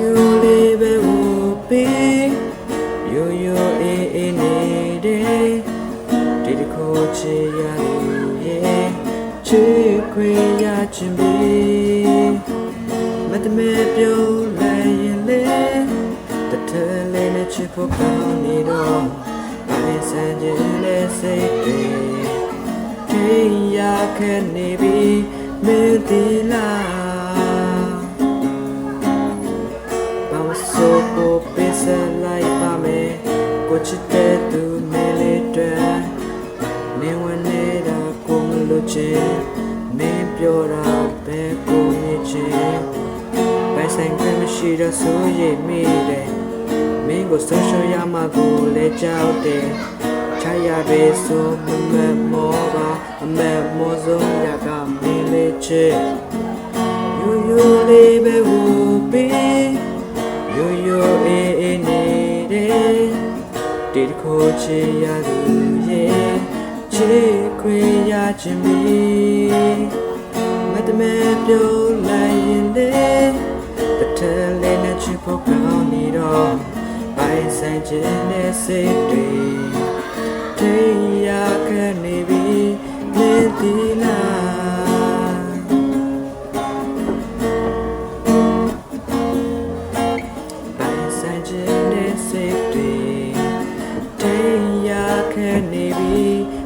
ရိုးလေးပဲဝပြီးရိုးရိုးအေးအေးနေတဲ့ဒီတစ်ခုချေရလို့ရဲ့ချေခွေရချင်ပြီမတ်မဲပြုံးလိုက်ရင်လေတထလေးနဲ့ချစ်ဖို့ကောင်းနေတော့အိုင်စံခြင်းနဲ့စိတ်တွေခင်ရခဲ့နေပြီမင်းဒီလား မဆိုကိုပေးစလိုက်ပါမယ်ကိုချစ်တဲ့သူမဲလေးတွေနေဝင်နေတာကိုမလို့ချင်မင်းပြောတာပဲကိုမြင်ချင်ပိုင်ဆိုင်ခွင့်မရှိတော့ဆိုရင်မိတယ်မင်းကိုဆုံးရှုံးရမှာကိုလည်းကြောက်တယ်ချရပေဆိုမမမောပါအမေမောဆုံးရကမင်းလေးချစ်ယူယူလေး ဒီတစ်ခုချစ်ရသူရဲ့ချစ်ခွေရချင်ပြီမတ်မဲပြုံးလိုက်ရင်လေတထလေးနဲ့ချစ်ဖို့ကောင်းနေတော့ပိုင်ဆိုင်ခြင်းနဲ့စိတ်တွေ Maybe.